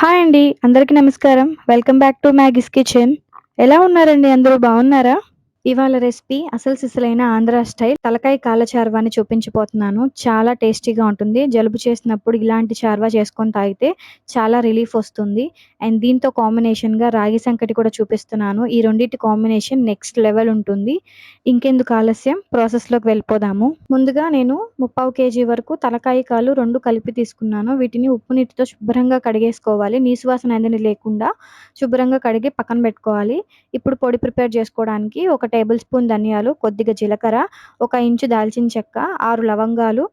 Hi అండి. అందరికీ నమస్కారం. Welcome back to Maggie's kitchen. ఎలా ఉన్నారండి అందరూ బాగున్నారా? ఇవాళ రెసిపీ అసలు సిసలైన ఆంధ్ర స్టైల్ తలకాయ కాళ్ళ చార్వాని చూపించిపోతున్నాను చాలా టేస్టీగా ఉంటుంది. జలుబు చేసినప్పుడు ఇలాంటి చార్వా చేసుకొని తాగితే చాలా రిలీఫ్ వస్తుంది. అండ్ దీంతో కాంబినేషన్‌గా రాగి సంకటి కూడా చూపిస్తున్నాను. ఈ రెండింటి కాంబినేషన్ నెక్స్ట్ లెవెల్ ఉంటుంది. ఇంకెందుకు ఆలస్యం ప్రాసెస్‌లోకి వెళ్ళిపోదాము. ముందుగా నేను ముప్పావు కేజీ వరకు తలకాయ కాలు రెండు కలిపి తీసుకున్నాను. వీటిని ఉప్పు నీటితో శుభ్రంగా కడిగేసుకోవాలి. నీసు వాసన అనేది లేకుండా శుభ్రంగా కడిగి పక్కన పెట్టుకోవాలి. ఇప్పుడు పొడి ప్రిపేర్ చేసుకోవడానికి ఒక టేబుల్ స్పూన్ ధనియాలు, కొద్దిగా జీలకర్ర, ఒక ఇంచు దాల్చిన చెక్క, ఆరు లవంగాలు,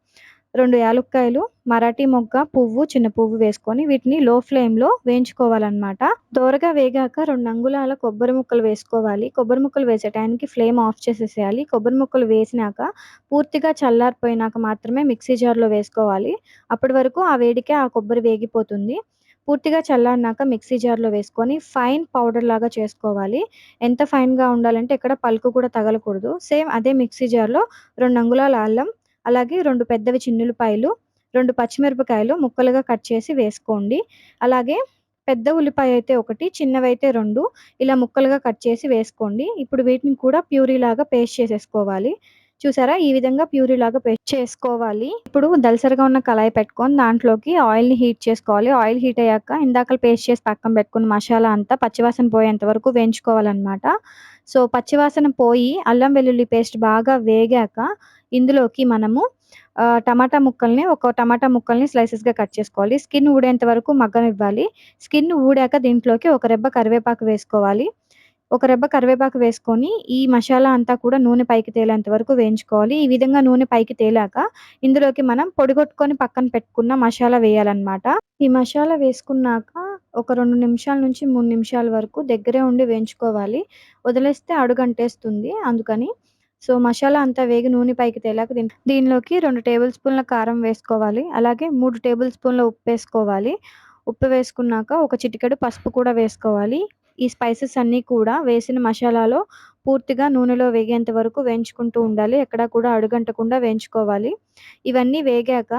రెండు యాలుక్కాయలు, మరాఠీ మొగ్గ, పువ్వు, చిన్న పువ్వు వేసుకొని వీటిని లో ఫ్లేమ్‌లో వేయించుకోవాలన్నమాట. దోరగా వేగాక రెండు అంగుళాల కొబ్బరి ముక్కలు వేసుకోవాలి. కొబ్బరి ముక్కలు వేసే టైంకి ఫ్లేమ్ ఆఫ్ చేసేసేయాలి. కొబ్బరి ముక్కలు వేసినాక పూర్తిగా చల్లారిపోయినాక మాత్రమే మిక్సీ జార్‌లో వేసుకోవాలి. అప్పటి వరకు ఆ వేడికే ఆ కొబ్బరి వేగిపోతుంది. పూర్తిగా చల్లారినాక మిక్సీ జార్‌లో వేసుకొని ఫైన్ పౌడర్ లాగా చేసుకోవాలి. ఎంత ఫైన్‌గా ఉండాలంటే ఇక్కడ పలుకు కూడా తగలకూడదు. సేమ్ అదే మిక్సీ జార్‌లో రెండు అంగుళాల అల్లం, అలాగే రెండు పెద్దవి చిన్నులపాయలు రెండు పచ్చిమిరపకాయలు ముక్కలుగా కట్ చేసి వేసుకోండి. అలాగే పెద్ద ఉల్లిపాయ అయితే ఒకటి, చిన్నవైతే రెండు ఇలా ముక్కలుగా కట్ చేసి వేసుకోండి. ఇప్పుడు వీటిని కూడా ప్యూరీ లాగా పేస్ట్ చేసేసుకోవాలి. చూసారా? ఈ విధంగా ప్యూరీ లాగా పేస్ట్ చేసుకోవాలి. ఇప్పుడు దలసరిగా ఉన్న కళాయి పెట్టుకొని దాంట్లోకి ఆయిల్‌ని హీట్ చేసుకోవాలి. ఆయిల్ హీట్ అయ్యాక ఇందాకల పేస్ట్ చేసి పక్కన పెట్టుకున్న మసాలా అంతా పచ్చివాసన పోయేంత వరకు వేయించుకోవాలన్నమాట. సో, పచ్చివాసన పోయి అల్లం వెల్లుల్లి పేస్ట్ బాగా వేగాక ఇందులోకి మనము టమాటా ముక్కల్ని ఒక టమాటా ముక్కల్ని స్లైసెస్‌గా కట్ చేసుకోవాలి. స్కిన్ ఊడేంత వరకు మగ్గనివ్వాలి. స్కిన్ ఊడాక దీంట్లోకి ఒక రెబ్బ కరివేపాకు వేసుకోవాలి. ఒక రెబ్బ కరివేపాకు వేసుకొని ఈ మసాలా అంతా కూడా నూనె పైకి తేలేంత వరకు వేయించుకోవాలి. ఈ విధంగా నూనె పైకి తేలాక ఇందులోకి మనం పొడిగొట్టుకొని పక్కన పెట్టుకున్న మసాలా వేయాలన్నమాట. ఈ మసాలా వేసుకున్నాక ఒక రెండు నిమిషాల నుంచి మూడు నిమిషాల వరకు దగ్గరే ఉండి వేయించుకోవాలి. వదిలేస్తే అడుగంటేస్తుంది అందుకని. సో, మసాలా అంతా వేగి నూనె పైకి తేలాక దీని దీనిలోకి రెండు టేబుల్ స్పూన్ల కారం వేసుకోవాలి. అలాగే మూడు టేబుల్ స్పూన్ల ఉప్పేసుకోవాలి. ఉప్పు వేసుకున్నాక ఒక చిటికెడు పసుపు కూడా వేసుకోవాలి. ఈ స్పైసెస్ అన్నీ కూడా వేసిన మసాలాలో పూర్తిగా నూనెలో వేగేంత వరకు వేయించుకుంటూ ఉండాలి. ఎక్కడా కూడా అడుగంటకుండా వేయించుకోవాలి. ఇవన్నీ వేగాక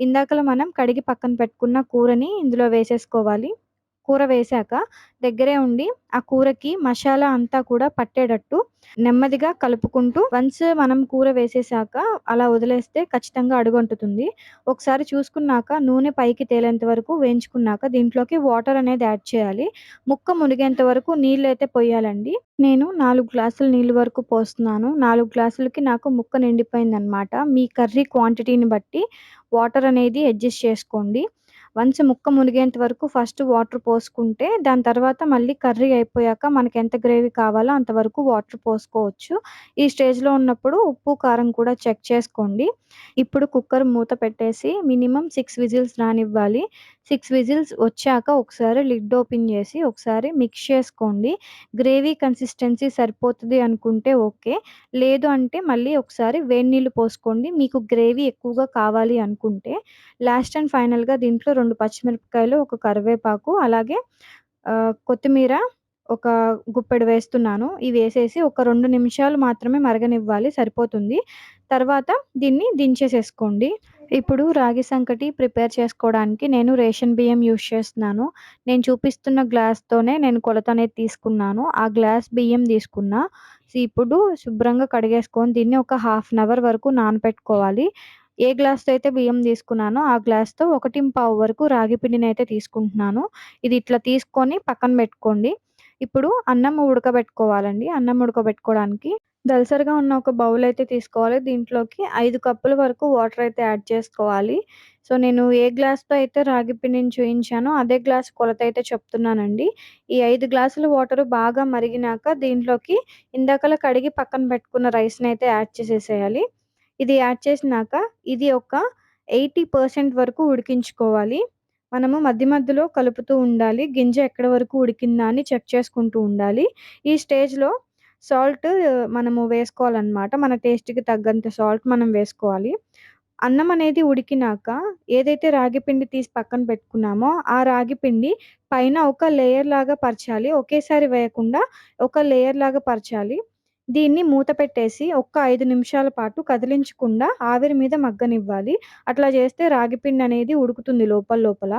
ఇందాకల మనం కడిగి పక్కన పెట్టుకున్న కూరని ఇందులో వేసేసుకోవాలి. కూర వేశాక దగ్గరే ఉండి ఆ కూరకి మసాలా అంతా కూడా పట్టేటట్టు నెమ్మదిగా కలుపుకుంటూ వన్స్ మనం కూర వేసేసాక అలా వదిలేస్తే ఖచ్చితంగా అడుగంటుతుంది. ఒకసారి చూసుకున్నాక నూనె పైకి తేలేంత వరకు వేయించుకున్నాక దీంట్లోకి వాటర్ అనేది యాడ్ చేయాలి. ముక్క మునిగేంత వరకు నీళ్ళైతే పోయాలండి నేను నాలుగు గ్లాసుల నీళ్ళు వరకు పోస్తున్నాను. నాలుగు గ్లాసులకి నాకు ముక్క నిండిపోయిందన్నమాట. మీ కర్రీ క్వాంటిటీని బట్టి వాటర్ అనేది అడ్జస్ట్ చేసుకోండి. వన్స్ ముక్క మునిగేంత వరకు ఫస్ట్ వాటర్ పోసుకుంటే దాని తర్వాత మళ్ళీ కర్రీ అయిపోయాక మనకి ఎంత గ్రేవీ కావాలో అంతవరకు వాటర్ పోసుకోవచ్చు. ఈ స్టేజ్‌లో ఉన్నప్పుడు ఉప్పు, కారం కూడా చెక్ చేసుకోండి. ఇప్పుడు కుక్కర్ మూత పెట్టేసి మినిమం సిక్స్ విజిల్స్ రానివ్వాలి. 6 విజిల్స్ వచ్చాక ఒకసారి లిడ్ ఓపెన్ చేసి ఒకసారి మిక్స్ చేసుకోండి. గ్రేవీ కన్సిస్టెన్సీ సరిపోతది అనుకుంటే ఓకే. లేదు అంటే మళ్ళీ ఒకసారి వేడి నీళ్ళు పోసుకోండి. మీకు గ్రేవీ ఎక్కువగా కావాలి అనుకుంటే లాస్ట్ అండ్ ఫైనల్‌గా దీంట్లో 2 పచ్చిమిరపకాయలు, ఒక కరివేపాకు అలాగే ఆహ్, కొత్తిమీర ఒక గుప్పెడు వేస్తున్నాను. ఇవి వేసేసి ఒక 2 నిమిషాలు మాత్రమే మరగనివ్వాలి సరిపోతుంది. తర్వాత దీన్ని దించేసేసుకోండి. ఇప్పుడు రాగి సంకటి ప్రిపేర్ చేసుకోవడానికి నేను రేషన్ బియ్యం యూజ్ చేస్తున్నాను. నేను చూపిస్తున్న గ్లాస్‌తోనే నేను కొలత అనేది తీసుకున్నాను. ఆ గ్లాస్ బియ్యం తీసుకున్నా. ఇప్పుడు శుభ్రంగా కడిగేసుకొని దీన్ని ఒక హాఫ్ అన్ అవర్ వరకు నానబెట్టుకోవాలి. ఏ గ్లాస్‌తో అయితే బియ్యం తీసుకున్నానో ఆ గ్లాస్‌తో 1:15 వరకు రాగి పిండినైతే తీసుకుంటున్నాను. ఇది ఇట్లా తీసుకొని పక్కన పెట్టుకోండి. ఇప్పుడు అన్నం ఉడకబెట్టుకోవాలండి. అన్నం ఉడకబెట్టుకోవడానికి దళసరిగా ఉన్న ఒక బౌల్ అయితే తీసుకోవాలి. దీంట్లోకి 5 కప్పుల వరకు వాటర్ అయితే యాడ్ చేసుకోవాలి. సో, నేను ఏ గ్లాస్‌తో అయితే రాగి పిండిని చూయించానో అదే గ్లాస్ కొలత అయితే చెప్తున్నానండి. ఈ 5 గ్లాసుల వాటర్ బాగా మరిగినాక దీంట్లోకి ఇందాకలా కడిగి పక్కన పెట్టుకున్న రైస్‌నైతే యాడ్ చేసేసేయాలి. ఇది యాడ్ చేసినాక ఇది ఒక 80% వరకు ఉడికించుకోవాలి. మనము మధ్య మధ్యలో కలుపుతూ ఉండాలి. గింజ ఎక్కడి వరకు ఉడికిందా అని చెక్ చేసుకుంటూ ఉండాలి. ఈ స్టేజ్‌లో సాల్ట్ మనము వేసుకోవాలన్నమాట. మన టేస్ట్‌కి తగ్గంత సాల్ట్ మనం వేసుకోవాలి. అన్నం అనేది ఉడికినాక ఏదైతే రాగి పిండి తీసి పక్కన పెట్టుకున్నామో ఆ రాగి పిండి పైన ఒక లేయర్ లాగా పరచాలి. ఒకేసారి వేయకుండా ఒక లేయర్ లాగా పరచాలి. దీన్ని మూత పెట్టేసి ఒక్క 5 నిమిషాల పాటు కదిలించకుండా ఆవిరి మీద మగ్గనివ్వాలి. అట్లా చేస్తే రాగి పిండి అనేది ఉడుకుతుంది లోపల లోపల.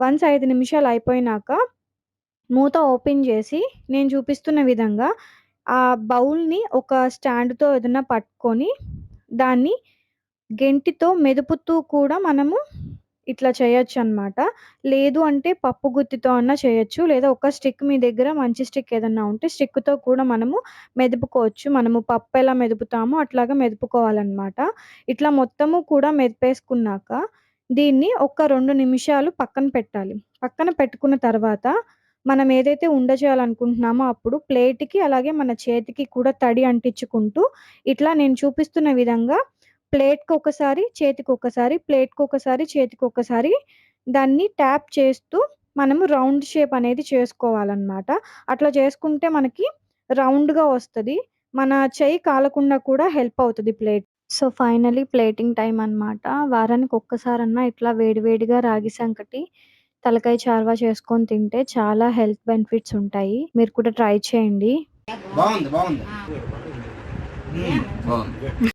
వన్స్ 5 నిమిషాలు అయిపోయినాక మూత ఓపెన్ చేసి నేను చూపిస్తున్న విధంగా ఆ బౌల్‌ని ఒక స్టాండ్‌తో ఏదైనా పట్టుకొని దాన్ని గెంటితో మెదుపుతూ కూడా మనము ఇట్లా చేయొచ్చనమాట. లేదు అంటే పప్పు గుత్తితో అన్నా చేయొచ్చు. లేదా ఒక స్టిక్ మీ దగ్గర మంచి స్టిక్ ఏదన్నా ఉంటే స్టిక్‌తో కూడా మనము మెదుపుకోవచ్చు. మనము పప్పు ఎలా మెదుపుతామో అట్లాగా మెదుపుకోవాలనమాట. ఇట్లా మొత్తము కూడా మెదిపేసుకున్నాక దీన్ని ఒక 2 నిమిషాలు పక్కన పెట్టాలి. పక్కన పెట్టుకున్న తర్వాత మనం ఏదైతే ఉండ చేయాలనుకుంటున్నామో అప్పుడు ప్లేట్‌కి అలాగే మన చేతికి కూడా తడి అంటించుకుంటూ ఇట్లా నేను చూపిస్తున్న విధంగా ప్లేట్‌కొకసారి, చేతికొకసారి, ప్లేట్‌కొకసారి, చేతికొకసారి దాన్ని ట్యాప్ చేస్తూ మనము రౌండ్ షేప్ అనేది చేసుకోవాలనమాట. అట్లా చేసుకుంటే మనకి రౌండ్‌గా వస్తది. మన చెయ్యి కాలకుండా కూడా హెల్ప్ అవుతది plate. So, finally plating time అనమాట. వారానికి ఒక్కసారన్నా ఇట్లా వేడి వేడిగా రాగి సంకటి, తలకాయ చార్వా చేసుకొని తింటే చాలా హెల్త్ బెనిఫిట్స్ ఉంటాయి. మీరు కూడా ట్రై చేయండి. బాగుంది బాగుంది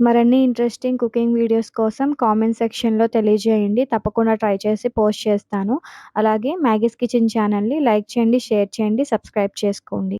మరిన్ని ఇంట్రెస్టింగ్ కుకింగ్ వీడియోస్ కోసం కామెంట్ సెక్షన్‌లో తెలియజేయండి. తప్పకుండా ట్రై చేసి పోస్ట్ చేస్తాను. అలాగే మ్యాగీస్ కిచెన్ ఛానల్‌ని లైక్ చేయండి, షేర్ చేయండి, సబ్స్క్రైబ్ చేసుకోండి.